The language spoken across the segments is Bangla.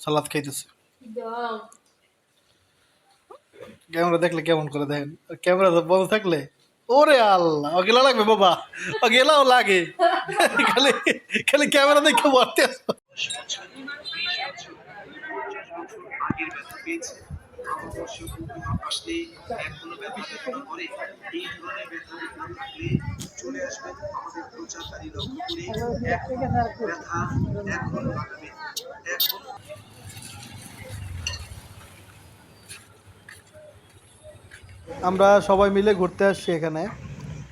সালাদ খাইতেছে। ক্যামেরা দেখলে কেমন করে দেখেন? ক্যামেরা তো বন্ধ থাকলে ওরে আল্লাহ ও গেলা লাগবে বাবা ও গেলাও লাগে। খালি খালি ক্যামেরা দেখে বলতে চলে আসবেন আমাদের প্রচারকারী লক্ষ্য করে এখন ব্যথা এখন লাগাবে এখন আমরা সবাই মিলে ঘুরতে আসছি এখানে।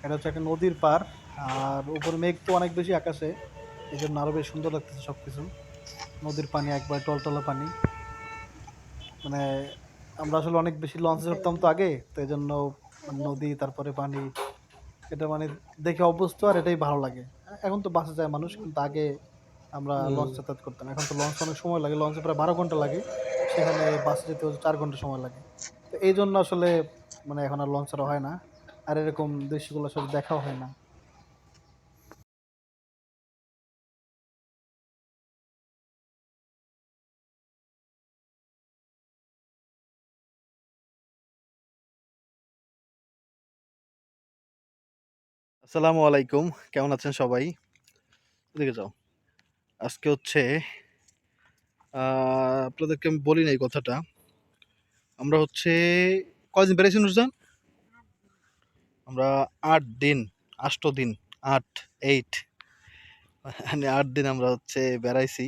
এটা হচ্ছে একটা নদীর পার আর উপর মেঘ তো অনেক বেশি আকাশে এই জন্য আরও বেশ সুন্দর লাগতেছে সব কিছু নদীর পানি একবার টলটলা পানি। মানে আমরা আসলে অনেক বেশি লঞ্চে চড়তাম তো আগে তো এই জন্য নদী তারপরে পানি এটা মানে দেখে অভ্যস্ত আর এটাই ভালো লাগে। এখন তো বাসে যায় মানুষ কিন্তু আগে আমরা লঞ্চ যাতায়াত করতাম। এখন তো লঞ্চ অনেক সময় লাগে লঞ্চে প্রায় বারো ঘণ্টা লাগে। সেখানে বাসে যেতে হচ্ছে চার ঘণ্টা সময় লাগে। তো এই জন্য আসলে মানে এখন আর লঞ্চ হয় না। আর এরকম দৃশ্যগুলো আসলে দেখাও হয় না। আসসালামু আলাইকুম, কেমন আছেন সবাই? এদিকে যাও। আজকে হচ্ছে আপনাদেরকে আমি বলি না এই কথাটা। আমরা হচ্ছে কয়দিন বেড়েছি নুরজান? আমরা আট দিন, আষ্ট দিন, আট এইট মানে আট দিন আমরা হচ্ছে বেড়াইছি।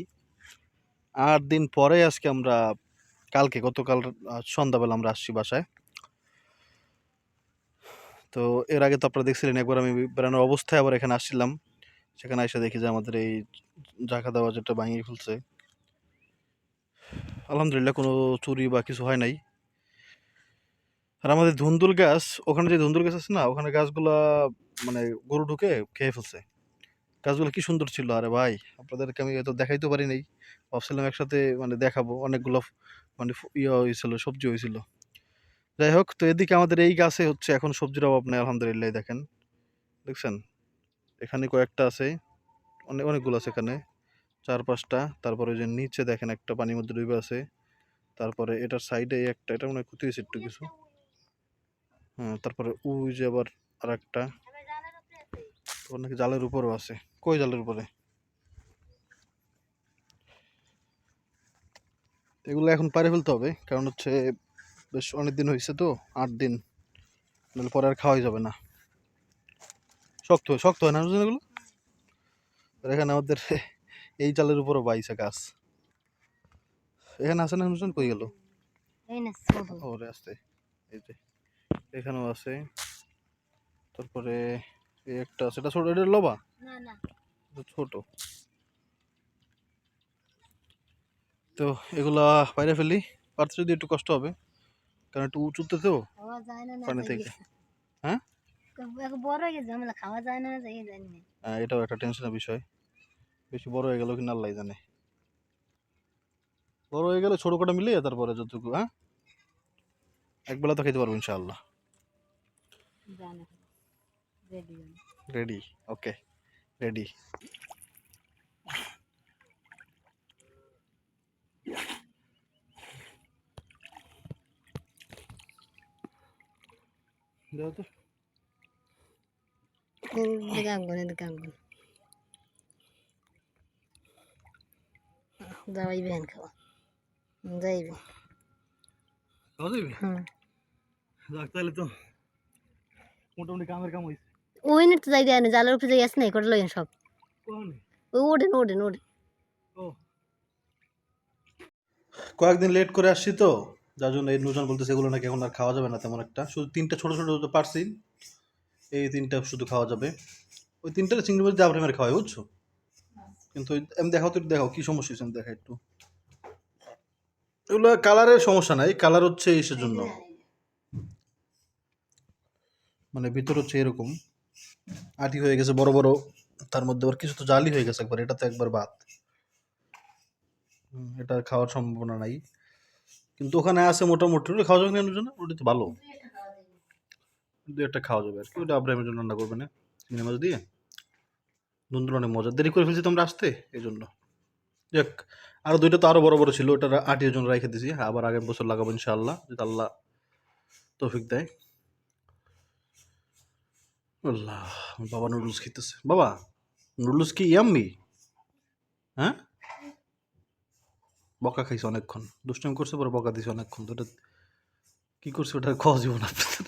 আট দিন পরে আজকে আমরা, কালকে, গতকাল সন্ধ্যাবেলা আমরা আসছি বাসায়। তো এর আগে তো আপনারা দেখছিলেন, একবার আমি বেড়ানোর অবস্থায় আবার এখানে আসছিলাম। সেখানে এসে দেখি যে আমাদের এই জায়গা দেওয়া যেটা ভাঙিয়ে ফেলছে। আলহামদুলিল্লাহ কোনো চুরি বা কিছু হয় নাই। আর আমাদের ধুন্দুল গাছ, ওখানে যে ধুন্দুল গাছ আছে না, ওখানে গাছগুলা মানে গরু ঢুকে খেয়ে ফেলছে। গাছগুলো কি সুন্দর ছিল, আরে ভাই, আপনাদেরকে আমি হয়তো দেখাইতে পারি নাই। ভাবছিলাম একসাথে মানে দেখাবো, অনেকগুলো মানে ইয়ে হয়েছিল, সবজি হয়েছিল। যাই হোক, তো এদিকে আমাদের এই গাছে হচ্ছে এখন সবজির অভাব নেই, আলহামদুলিল্লাহ দেখেন। দেখছেন? এখানে কয়েকটা আছে অনেক অনেকগুলো আছে এখানে। চার পাঁচটা, তারপরে ওই যে নিচে দেখেন একটা পানির মধ্যে ডুবে আছে। তারপরে এটার সাইডে একটা, এটা মনে হয় ক্ষতি হয়েছে একটু কিছু। তারপরে ওই যে আবার আর একটা ওর নাকি জালের উপরও আছে। কই জালের উপরে? এগুলো এখন পারে ফেলতে হবে কারণ হচ্ছে বেশ অনেক দিন হয়েছে তো আট দিন। নাহলে পরে আর খাওয়াই যাবে না। শক্ত হয় শক্ত হয় না এগুলো? আর এখানে আমাদের এই জালের উপরও বাইছে গাছ। এখানে আছে না কই গেল? এই না ছোট। ওরে আসতে এই যে। এখানেও আছে। তারপরে এই একটা আছে। এটা ছোট এটা লোবা? না না। ছোট। তো এগুলা বাইরে ফেলি। পারতে যদি একটু কষ্ট হবে। কারণ একটু উঁচুতে তো না না পানি থেকে। হ্যাঁ? হয়ে না না না। এটাও একটা টেনশনের বিষয়। বেশি বড় হয়ে গেল কিনা আল্লাহ জানে। বড় হয়ে গেলে ছোট কটা মিলিয়ে তারপরে যতটুকু হ্যাঁ? একবেলা তো খেতে পারব ইনশাআল্লাহ জানা রেডি রেডি ওকে রেডি দাও তো এদিকে আগুন এদিকে আগুন যাওয়াই বেহেন খাওয়া যাইবে খাওয়া যাবে হুম যাক তাহলে তো মোটামুটি কামের কাম হয়েছে ওই না তো যাই দেয় না জালের উপরে যাই আসে না করে লইন সব। ওই ওঠেন ওঠেন ওঠেন ও। কয়েকদিন লেট করে আসছি তো যার জন্য এই নুজন বলতেছে এগুলো নাকি এখন আর খাওয়া যাবে না তেমন একটা। শুধু তিনটা ছোট ছোট তো পারছি এই তিনটা শুধু খাওয়া যাবে। ওই তিনটা চিংড়ি মাছ দাবড়ে মেরে খাওয়াই বুঝছ? কিন্তু ওই- আমি দেখাও তো একটু দেখাও কি সমস্যা হয়েছে আমি দেখা একটু। এগুলো কালারের সমস্যা নাই কালার হচ্ছে ইসের জন্য মানে ভিতর হচ্ছে এরকম, আটি হয়ে গেছে, বড় বড়, তার মধ্যে আবার কিছু তো জালি হয়ে গেছে একবার এটা তো একবার বাদ। এটা খাওয়ার সম্ভাবনা নাই। কিন্তু ওখানে আছে মোটামুটি খাওয়া যাবে কেন জন্য? ওটা তো ভালো। দু একটা খাওয়া যাবে আর কি, ওটা আব্রাহিমের জন্য রান্না করবে না। চিংড়ি মাছ দিয়ে? দুন্দুল অনেক মজা দেরি করে ফেলছি তোমরা আসতে এই জন্য যাক, আরও দুইটা তো আরও বড় বড় ছিল ওটা আটির জন্য রেখে দিছি। আবার আগের বছর লাগাবো ইনশাআল্লাহ, যদি আল্লাহ তৌফিক দেয়। আল্লাহ, বাবা নুডলস খেতেছে। বাবা, নুডলস কি ইয়াম্মি? হ্যাঁ? বকা খাইছে অনেকক্ষণ। দুষ্টামি করছে, পরে বকা দিছে অনেকক্ষণ। তো কি করছে, ওটা খাওয়া জীবন আপনাদের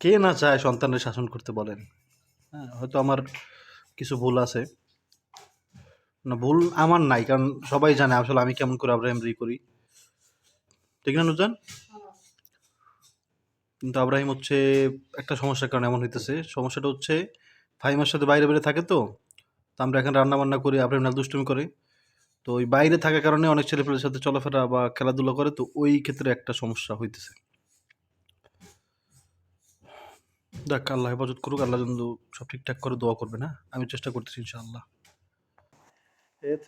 কে না চায় সন্তানের শাসন করতে বলেন? হ্যাঁ হয়তো আমার কিছু ভুল আছে। না, ভুল আমার নাই, কারণ সবাই জানে আসলে আমি কেমন করে আব্রাহিম রি করি। ঠিক না, নুজান? কিন্তু আব্রাহিম হচ্ছে একটা সমস্যার কারণে এমন হইতেছে। সমস্যাটা হচ্ছে ফাইমার সাথে বাইরে বাইরে থাকে তো তো আমরা এখানে রান্না বান্না করি, আব্রাহিম নাল দুষ্টুমি করে। তো ওই বাইরে থাকার কারণে অনেক ছেলেপেলের সাথে চলাফেরা বা খেলাধুলা করে, তো ওই ক্ষেত্রে একটা সমস্যা হইতেছে। দেখ আল্লাহ হেফাজত করুক, আল্লাহ যেন সব ঠিকঠাক করে দোয়া করবে, না? আমি চেষ্টা করতেছি ইনশাআল্লাহ।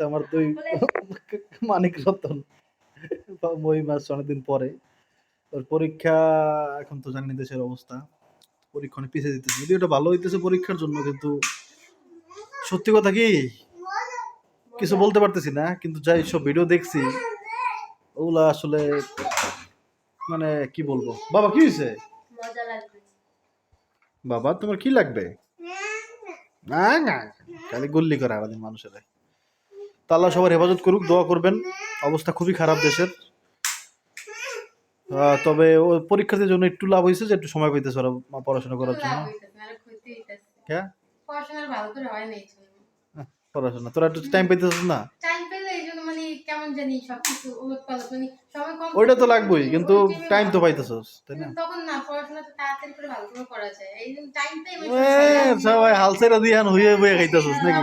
আমার দুই মানিক রতন মই মাস অনেকদিন পরে। ওর পরীক্ষা এখন তো জানি দেশের অবস্থা পরীক্ষা অনেক পিছিয়ে দিতেছে। যদি ওটা ভালো হইতেছে পরীক্ষার জন্য কিন্তু সত্যি কথা কি? কিছু বলতে পারতেছি না কিন্তু যাই সব ভিডিও দেখছি ওগুলা আসলে মানে কি বলব? বাবা কি হয়েছে বাবা তোমার কি লাগবে? না না খালি গুল্লি করে আমাদের মানুষেরা। তা আল্লাহ সবার হেফাজত করুক দোয়া করবেন। অবস্থা খুবই খারাপ দেশের। তবে ও পরীক্ষার্থীর জন্য একটু লাভ হয়েছে যে একটু সময় পাইতেছে ওরা পড়াশোনা করার জন্য। হ্যাঁ হয় এই পড়াশোনা। তোরা একটু টাইম পাইতেছিস না? এই মানে মানে সময় কম ওইটা তো লাগবেই কিন্তু টাইম তো পাইতেছিস তাই না? তখন না পড়াশোনা তো তাড়াতাড়ি করে ভালো করে করা যায়। এই জন্য টাইমটাই এ, সবাই হালসেরা দিয়ে এখন হইয়ে বইয়ে খাইতেছিস নাকি?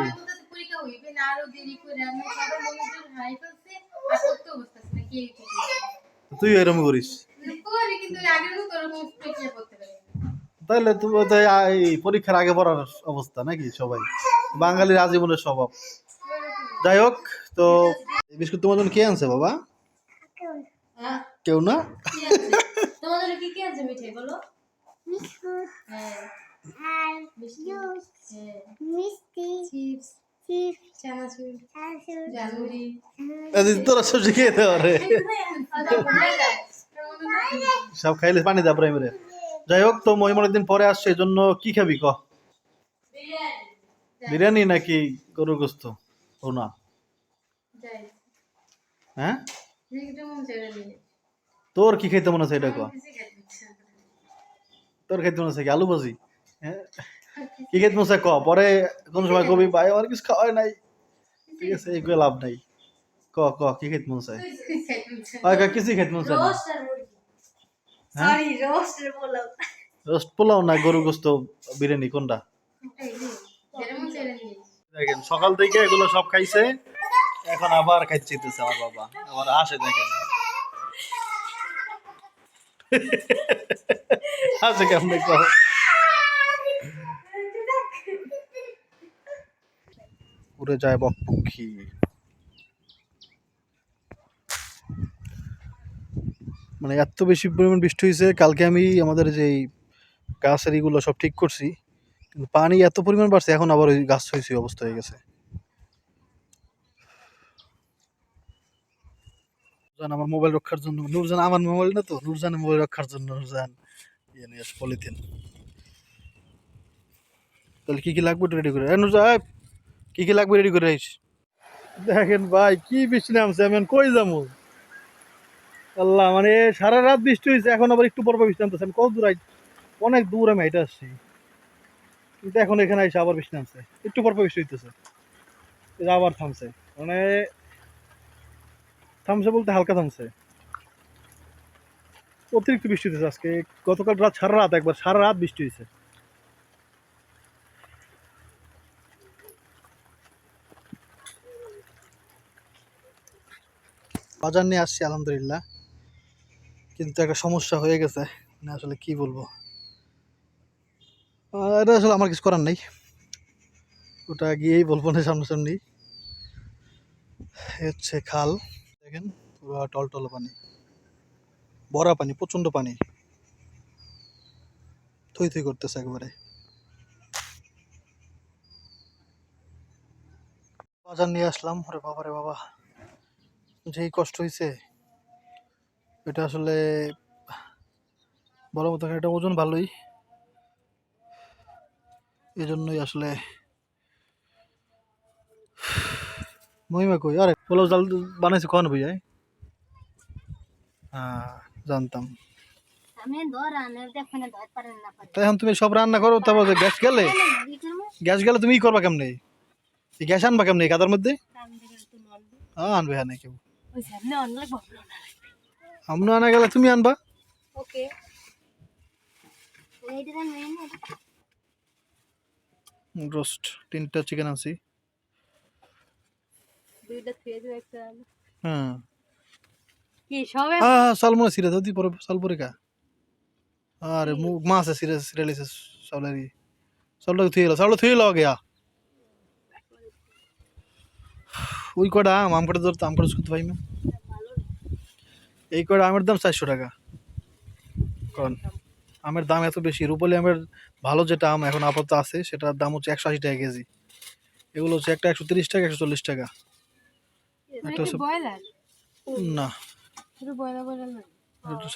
পরীক্ষা হইবে না আরও দেরি করে আমি সবার মনোযোগ হারাই ফেলছে আর করতে বসতেছি না কি ঠিক তুই এরকম করিস। তাহলে তুমি তো এই পরীক্ষার আগে পড়ার অবস্থা নাকি সবাই? বাঙালির আজীবনের স্বভাব। যাই হোক তো বিস্কুট তোমার জন্য কে আনছে বাবা? হ্যাঁ, কেউ না? কি আছে? তোমাদের কি কি আছে মিঠাই বলো? বিস্কুট হ্যাঁ। আর মিষ্টি। তোরা সব শিখিয়ে দেওয়া রে সব খাইলে পানি দা প্রাইমারি। যাই হোক তো মহিম অনেকদিন পরে আসছে এই জন্য কি খাবি ক? বিরিয়ানি। নাকি গরুর গোস্ত? ও না। হ্যাঁ? মন তোর কি খাইতে মনে আছে এটা ক। তোর খাইতে মনে আছে কি? আলু ভাজি? হ্যাঁ? কি খাইতে মনে ক? পরে কোন সময় কবি ভাই আমার কিছু খাওয়াই নাই। ঠিক আছে এইগুলো লাভ নাই। ক ক কি মনে কিছু খেতে আর কা কিছু খাইতে মনে? Sorry roast pulao. Roast pulao না গরুর গোস্ত বিরিয়ানি কোনটা? মন দেখেন সকাল থেকে এগুলো সব খাইছে। এখন আবার খাইতে চাইতেছে আমার বাবা। আবার আসে দেখেন। আসে কেমনে উড়ে যায় বকপক্ষী মানে এত বেশি পরিমাণ বৃষ্টি হয়েছে, কালকে আমি আমাদের যে গাছের এগুলো সব ঠিক করছি, কিন্তু পানি এত পরিমাণ বাড়ছে, এখন আবার ওই গাছ হয়েছে অবস্থা হয়ে গেছে। নুরজান আমার মোবাইল রক্ষার জন্য, নুরজান আমার মোবাইল না তো, নুরজানের মোবাইল রক্ষার জন্য নুরজান ইয়ে নিয়ে পলিথিন তাহলে কি কি লাগবে রেডি করে। নুরজান কি কি লাগবে রেডি করে রাখিস? দেখেন ভাই, কি বৃষ্টি নামছে, আমি কই যাব? আল্লাহ মানে সারা রাত বৃষ্টি হয়েছে এখন আবার একটু পর বৃষ্টি নামতেছে। আমি কত দূর অনেক দূর আমি হেঁটে আসছি। কিন্তু এখন এখানে এসে আবার বৃষ্টি নামছে। একটু পর বৃষ্টি হইতেছে। আবার থামছে। মানে থামছে বলতে হালকা থামছে। অতিরিক্ত বৃষ্টি হইতেছে আজকে। গতকাল রাত সারা রাত একবার, সারা রাত বৃষ্টি হয়েছে বাজার নিয়ে আসছি, আলহামদুলিল্লাহ। কিন্তু একটা সমস্যা হয়ে গেছে মানে আসলে কি বলব? এটা আসলে আমার কিছু করার নেই। ওটা গিয়েই বলব না, সামনাসামনি। হচ্ছে খাল, দেখেন পুরো টলটল পানি। ভরা পানি, প্রচণ্ড পানি। থই থই করতেছে একবারে। বাজার নিয়ে আসলাম, ওরে বাবা রে বাবা। যেই কষ্ট হয়েছে এটা আসলে বড় মতো এটা ওজন ভালোই। এই জন্যই আসলে মহিমা কই? আরে পোলাও জাল বানাইছে কখন ভাইয়া? হ্যাঁ জানতাম। আমি ধর আনে দেখো ধর পারেন না তাই এখন তুমি সব রান্না করো তারপর গ্যাস গেলে? গ্যাস গেলে তুমি ই করবা কেমনে? গ্যাস আনবা কেমনে কাদার মধ্যে? হ্যাঁ আনবে হ্যাঁ কেউ। ওই আনা গেলে তুমি আনবা। ওকে। রোস্ট তিনটা চিকেন আনছি। দুইটা দিও একটা হ্যাঁ কি সবে আহ সালমনে সিরে দাও দি পরে সাল পরে কা? আরে মাছে সিরে সিরে লিছে সালেরি সালটা থুই লো সালটা গিয়া ওই কটা আম আম কটা ধরতো আম কটা শুনতে পাই না। এই কটা আমের দাম চারশো টাকা। কারণ আমের দাম এত বেশি রূপালি আমের ভালো যেটা আম এখন আপাতত আছে সেটার দাম হচ্ছে একশো আশি টাকা কেজি। এগুলো হচ্ছে একটা একশো তিরিশ টাকা একশো চল্লিশ টাকা। একটা হচ্ছে না।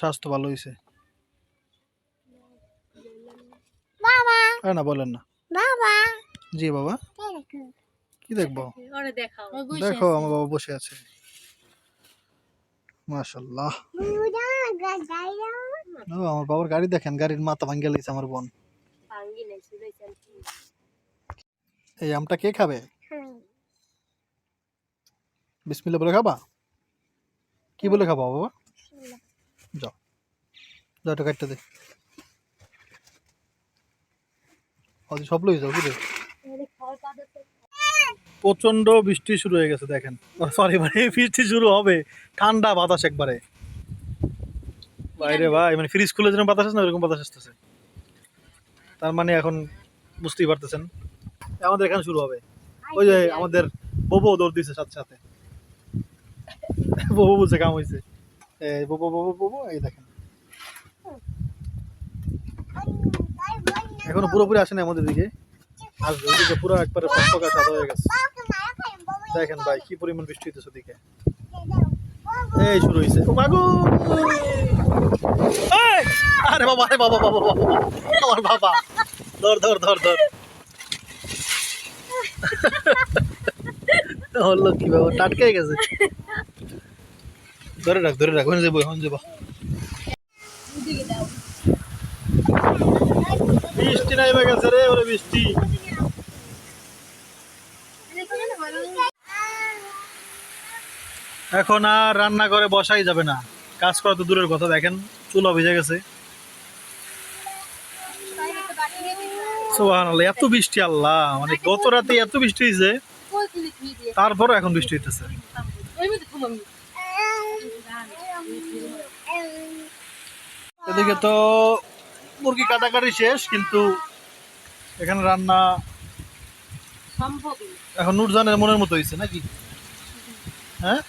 স্বাস্থ্য ভালো হয়েছে না বলেন না। বাবা। জি বাবা। কি দেখব? দেখো আমার বাবা বসে আছে। মাশাল্লাহ। ও আমার বাবার গাড়ি দেখেন গাড়ির মাথা ভাঙ্গে লাইছে আমার বোন। এই আমটা কে খাবে? বিসমিল্লা বলে খাবা? কি বলে খাবা বাবা? যাও। যাও এটা কাটতে দে। সব লই যাও কি প্রচণ্ড বৃষ্টি শুরু হয়ে গেছে, দেখেন। সরি মানে বৃষ্টি শুরু হবে। ঠান্ডা বাতাস একবারে। বাইরে ভাই মানে ফ্রিজ খুলে যেরকম বাতাস আসে না, ওরকম বাতাস আসতেছে। তার মানে এখন বুঝতেই পারতেছেন। আমাদের এখানে শুরু হবে। ওই যে আমাদের ববো দৌড় দিছে সাথে সাথে। ববো বুঝছে কাম হয়েছে এই ববো ববো ববো, এই দেখেন। এখনও পুরোপুরি আসেনি আমাদের দিকে। আসবে। ওদিকে পুরো একবারে সাদা হয়ে গেছে। দেখেন ভাই, কি পরিমাণ বৃষ্টি হইতেছে ওদিকে। এই শুরু হয়েছে আরে বাবা আরে বাবা বাবা বাবা আমার বাবা। ধর ধর ধর ধর। হলো কি বাবা টাটকে গেছে। ধরে রাখ ধরে রাখ যাব ওখানে যাব। বৃষ্টি নাই গেছে রে, ওরে বৃষ্টি। এখন আর রান্না করে বসাই যাবে না। কাজ করা তো দূরের কথা দেখেন চুলা ভিজে গেছে। এত বৃষ্টি আল্লাহ মানে গত রাতে এত বৃষ্টি হয়েছে তারপর এখন বৃষ্টি হইতেছে। এদিকে তো মুরগি কাটাকাটি শেষ কিন্তু এখানে রান্না এখন নুরজানের মনের মতো হয়েছে নাকি? হ্যাঁ?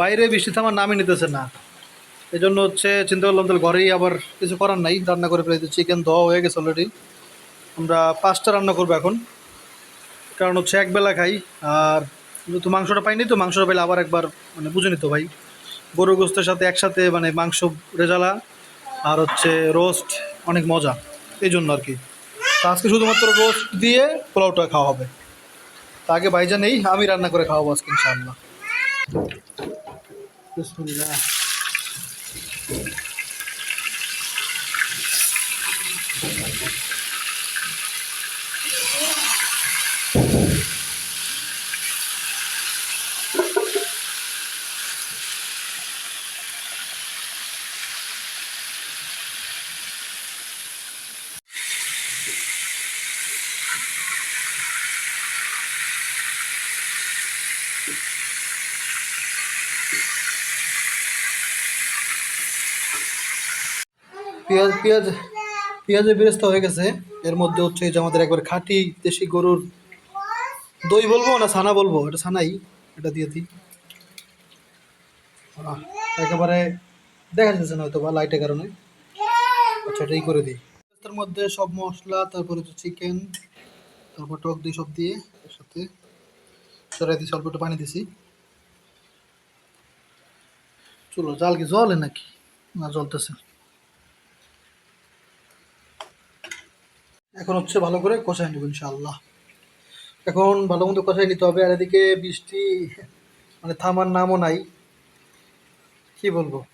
বাইরে বৃষ্টি থামার নামই নিতেছে না। এই জন্য হচ্ছে চিন্তা করলাম তাহলে ঘরেই আবার কিছু করার নাই। রান্না করে ফেলে চিকেন ধোয়া হয়ে গেছে অলরেডি আমরা পাঁচটা রান্না করব এখন। কারণ হচ্ছে এক বেলা খাই, আর যেহেতু মাংসটা পাইনি তো মাংসটা পাইলে আবার একবার মানে বুঝে নিত ভাই গরু গোস্তের সাথে একসাথে মানে মাংস রেজালা আর হচ্ছে রোস্ট অনেক মজা। এই জন্য আর কি। আজকে শুধুমাত্র রোস্ট দিয়ে পোলাওটা খাওয়া হবে। তা আগে ভাইজা নেই আমি রান্না করে খাওয়াবো আজকে ইনশাআল্লাহ। পেঁয়াজ পেঁয়াজ পেঁয়াজের বেরেস্তা হয়ে গেছে। এর মধ্যে হচ্ছে যে আমাদের একবার খাঁটি দেশি গরুর দই বলব না ছানা বলব? এটা ছানাই। এটা দিয়ে দিই। একেবারে দেখা যাচ্ছে না হয়তো বা লাইটের কারণে। আচ্ছা এটাই করে দিই। এর মধ্যে সব মশলা, তারপরে হচ্ছে চিকেন তারপর টক দিয়ে সব দিয়ে এর সাথে সরাই দিয়েছি অল্প একটু পানি দিছি। চলো, জাল কি জলে নাকি? না, জ্বলতেছে। এখন হচ্ছে ভালো করে কষাই নেব ইনশাআল্লাহ। এখন ভালো মতো কষাই নিতে হবে, আর এদিকে বৃষ্টি মানে থামার নামও নাই। কি বলব?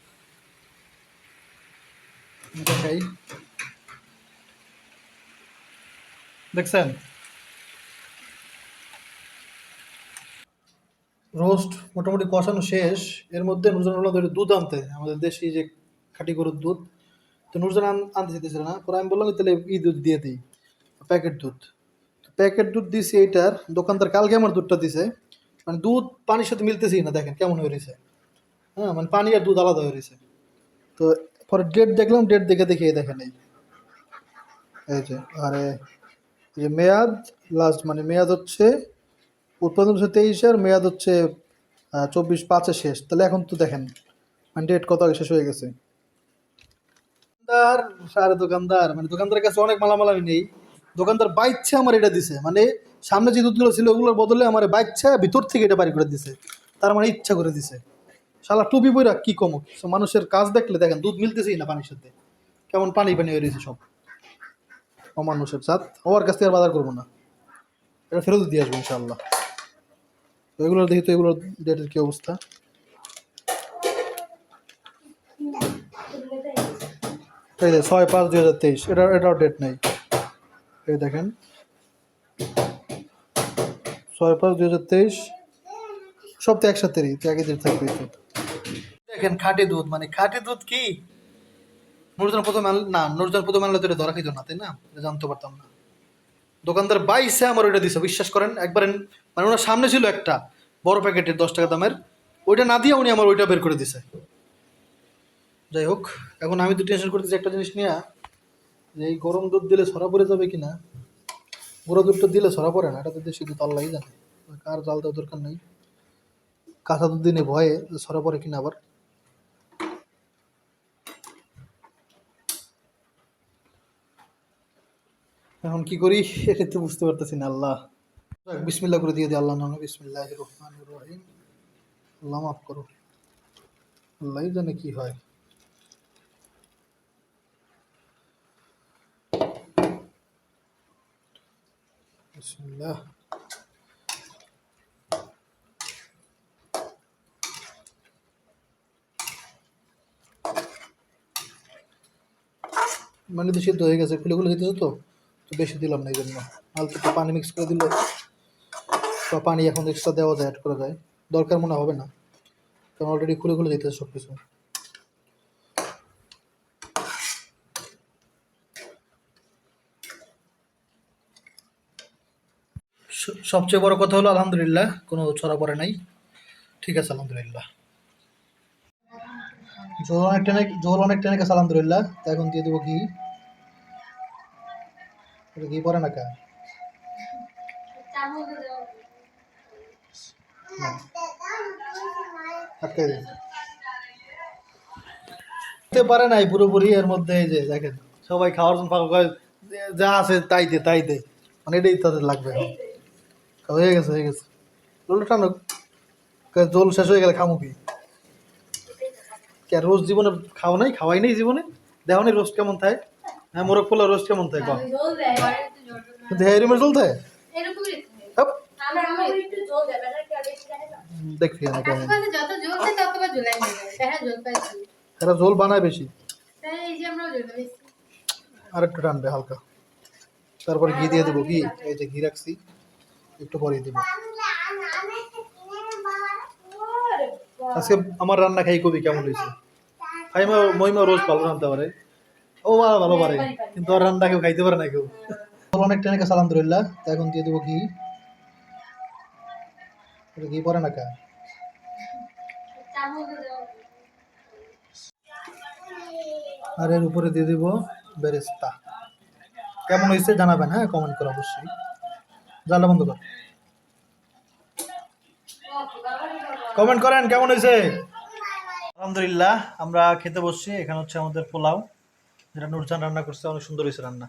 দেখছেন? রোস্ট মোটামুটি কষানো শেষ। এর মধ্যে নুরজান ধরে দুধ আনতে। আমাদের দেশি যে খাঁটি গরুর দুধ, তো নুরজান আন- আনতে চাইতেছিল না। পরে আমি বললাম, তাহলে ই দুধ দিয়ে দিই। প্যাকেট দুধ। প্যাকেট দুধ দিছি এইটার, দোকানদার কালকে আমার দুধটা দিছে। মানে দুধ পানির সাথে মিলতেছেই না, দেখেন কেমন হয়ে রয়েছে। হ্যাঁ মানে পানি আর দুধ আলাদা হয়ে রয়েছে। তো পরে ডেট দেখলাম ডেট দেখে দেখে দেখেন এই। এই যে, আরে যে মেয়াদ লাস্ট মানে মেয়াদ হচ্ছে উৎপাদন হচ্ছে তেইশে আর মেয়াদ হচ্ছে চব্বিশ পাঁচে শেষ। তাহলে এখন তো দেখেন মানে ডেট কত আগে শেষ হয়ে গেছে। দোকানদার, সারে দোকানদার মানে দোকানদারের কাছে অনেক মালামাল আমি নেই। দোকানদার বাইচ্ছে আমার এটা দিছে। মানে সামনে যে দুধগুলো ছিল ওগুলোর বদলে আমার বাইচ্ছা ভিতর থেকে এটা বাড়ি করে দিছে। তার মানে ইচ্ছা করে দিছে। শালা টুপি বইরা কি কমক মানুষের কাজ দেখলে দেখেন, দুধ মিলতেছেই না পানির সাথে। কেমন পানি পানি হয়ে রয়েছে সব। অমানুষের জাত। ওর কাছ থেকে আর বাজার করব না। এটা ফেরত দিয়ে আসব ইনশাল্লাহ তো এগুলো দেখি তো এগুলোর ডেটের কি অবস্থা? এই যে ছয় পাঁচ দুই হাজার তেইশ। এটা, এটাও ডেট নেই। এই দেখেন। ছয় পাঁচ দুই হাজার তেইশ, সব তো একসাথেই তো থাকবে দেখেন খাঁটি দুধ মানে খাঁটি দুধ কি? নুরজান প্রথম না, নুরজান প্রথম আনলে তো এটা ধরা খাইতো না, তাই না? জানতে পারতাম না। দোকানদার বাইশে আমার ওইটা দিছে, বিশ্বাস করেন, একবার মানে ওনার সামনে ছিল একটা বড় প্যাকেটের দশ টাকা দামের, ওইটা না দিয়ে উনি আমার ওইটা বের করে দিছে। যাই হোক, এখন আমি তো টেনশন করতেছি একটা জিনিস নিয়ে। এই গরম দুধ দিলে সরা পড়ে যাবে কিনা? গুঁড়ো দুধটা দিলে সরা পড়ে না এটা তো দেশি দুধ আল্লাহই জানে। কার জাল দেওয়ার দরকার নেই। কাঁচা দুধ দিনে ভয়ে সরা পড়ে কিনা আবার। এখন কি করি তো বুঝতে পারতেছি না আল্লাহ। যাক, বিসমিল্লাহ করে দিয়ে দিই আল্লাহ নামে বিসমিল্লাহ রহমান রহিম। আল্লাহ মাফ করো। আল্লাহ জানে কি হয়। মানে তো সিদ্ধ হয়ে গেছে, খুলে খুলে দিতেছে তো? তো বেশি দিলাম না এই জন্য হালকা একটু পানি মিক্স করে দিলে বা পানি এখন এক্সট্রা দেওয়া যায় অ্যাড করা যায়। দরকার মনে হবে না। কারণ অলরেডি খুলে খুলে দিতেছে সব কিছু সবচেয়ে বড় কথা হলো আলহামদুলিল্লাহ, কোনো ছড়া পড়ে নাই। ঠিক আছে, আলহামদুলিল্লাহ। জোর অনেক টেনে জোর অনেক টেনে গেছে, আলহামদুলিল্লাহ। তা এখন দিয়ে দেবো ঘি। ঘি পরে না কা? পারে নাই পুরোপুরি, এর মধ্যে এই যে দেখেন, সবাই খাওয়ার জন্য যা আছে তাই দে তাই দে। মানে এটাই তাদের লাগবে। হয়ে গেছে হয়ে গেছে। জলটা টানো কা- জল শেষ হয়ে গেলে খামো কি? কে রোজ জীবনে খাওয়া নাই, খাওয়াই নেই জীবনে? দেওয়া নেই রোজ কেমন থাকে। হ্যাঁ মোরগ পোলা রোজ কেমন থাকে কম জল দেয়? জল থাকে দেখা এরা জল বানায় বেশি। আর একটু টানবে হালকা। তারপরে ঘি দিয়ে দেবো, ঘি। এই যে ঘি রাখছি। একটু পরে দেবো। আজকে আমার রান্না খাই কবি কেমন হয়েছে? খাইমা মহিমা রোজ ভালো রান্না পারে। ও ভালো ভালো পারে। কিন্তু আর রান্না কেউ খাইতে পারে না কেউ। অনেক টেনে গেছে আলহামদুলিল্লাহ। তা এখন দিয়ে দেবো ঘি। এটা ঘি পরে না কা? আর এর উপরে দিয়ে দিব বেরেস্তা। কেমন হয়েছে জানাবেন হ্যাঁ? কমেন্ট করে অবশ্যই। জানলা বন্ধ কর। কমেন্ট করেন কেমন হয়েছে? আলহামদুলিল্লাহ আমরা খেতে বসছি। এখানে হচ্ছে আমাদের পোলাও যেটা নুরজান রান্না করছে অনেক সুন্দর হয়েছে রান্না।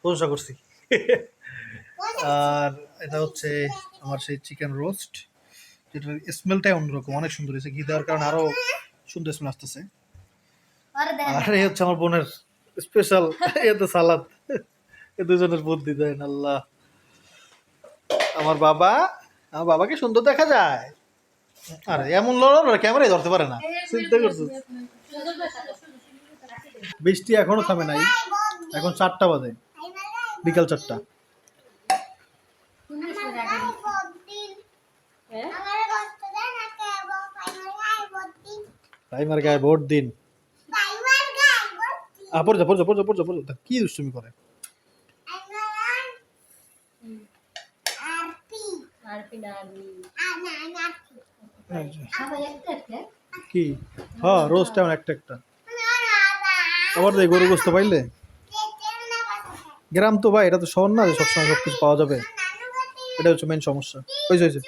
প্রশংসা করছি। আর এটা হচ্ছে আমার সেই চিকেন রোস্ট যেটার স্মেলটাই অন্যরকম অনেক সুন্দর হয়েছে। ঘি দেওয়ার কারণে আরও সুন্দর স্মেল আসতেছে। আর এই হচ্ছে আমার বোনের স্পেশাল এতে সালাদ। এ দুজনের বুদ্ধি দেন আল্লাহ। আমার বাবা আমার বাবাকে সুন্দর দেখা যায়। আরে এমন লড়ার ক্যামেরায় ধরতে পারে না। চিন্তা করছ বৃষ্টি এখনও থামে নাই। এখন চারটা বাজে। বিকাল চারটা। টাইমার গায়ে ভোট দিন। আ পড়ে যা পড়ে যা পড়ে যা পড়ে যা পড়ে যা। কি দুষ্টুমি করে এই যে। কি? হ্যাঁ রোজ টাইম একটা একটা। আবার দেখ গরু গোস্ত পাইলে? গ্রাম তো ভাই, এটা তো শহর না সবসময় সব কিছু পাওয়া যাবে। এটা হচ্ছে মেন সমস্যা। হয়েছে হয়েছে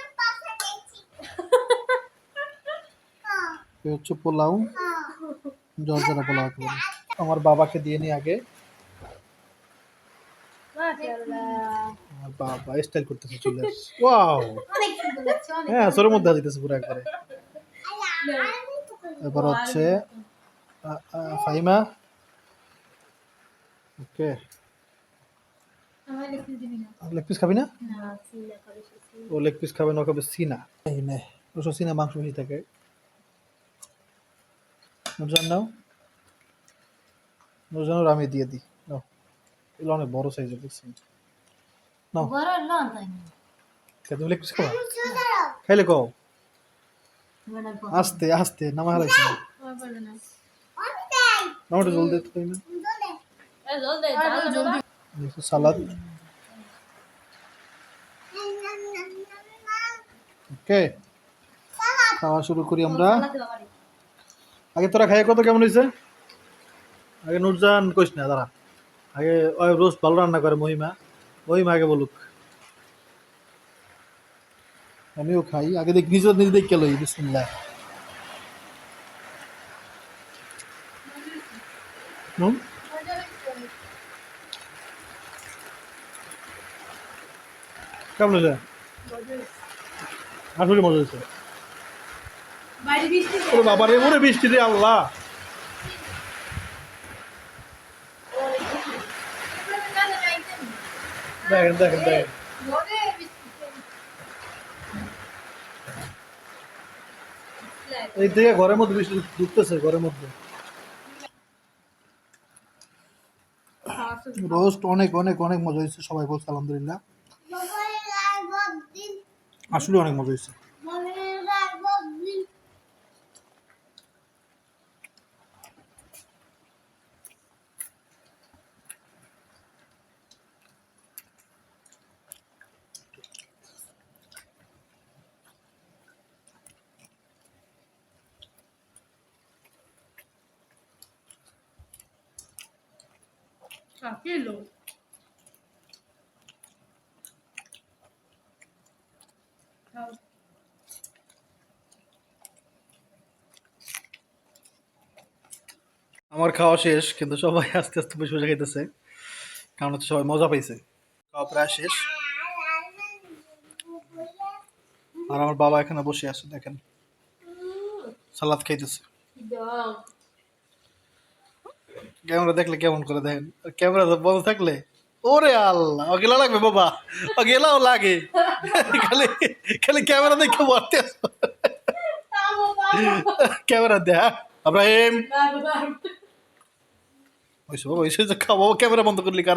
হচ্ছে পোলাও। জর্জারা পোলাও আমার বাবাকে দিয়ে নি আগে। বাবা স্টাইল করতেছে, চলে ওয়াও হ্যাঁ সরের মধ্যে দিতেছে পুরো একবারে। এবার হচ্ছে, আ- ওকে। লেগ পিস খাবি না। ও লেগ পিস খাবে না খাবে সিনা। এই নে ওসব সিনা মাংস বেশি থাকে। নুরজান আমি দিয়ে দিই। নাও। এগুলো অনেক বড় সাইজের দেখছি নাও কে, তুমি খাবা খাইলে কও। আস্তে আস্তে নামা হারাইছি। নামাটা জল দে তো না সালাদ ওকে খাওয়া শুরু করি আমরা আগে তোরা খাই কত কেমন হয়েছে আগে নুরজান কইস না দাঁড়া আগে রোজ ভালো রান্না করে মহিমা মহিমা আগে বলুক। আমিও খাই। আগে দেখ নিজে নিজে দেখ কেলো বিসমিল্লাহ। হুম? কেমন হয়েছে? আসলে মজা হয়েছে। বাইরে বৃষ্টি ওরে বাবা রে ওরে বৃষ্টি রে আল্লাহ। দেখেন দেখেন দেখেন। এই থেকে ঘরের মধ্যে বৃষ্টি ঢুকতেছে, ঘরের মধ্যে। রোস্ট অনেক অনেক অনেক মজা হয়েছে সবাই বলছে, আলহামদুলিল্লাহ। আসলে অনেক মজা হয়েছে। আমার খাওয়া শেষ, কিন্তু সবাই আস্তে আস্তে বসে বসে খাইতেছে, কারণ হচ্ছে সবাই মজা পাইছে। খাওয়া প্রায় শেষ। আর আমার বাবা এখানে বসে আছে, দেখেন। সালাদ খাইতেছে। ক্যামেরা দেখলে কেমন করে দেখেন? ক্যামেরা বন্ধ থাকলে ওরে আল্লাহ অগেলা লাগবে বাবা ও গেলাও লাগে। খালি খালি ক্যামেরা দেখে বলতে ক্যামেরা দেখ আব্রাহিম। ওইসব ওইসব খাব ক্যামেরা বন্ধ করলি কারা?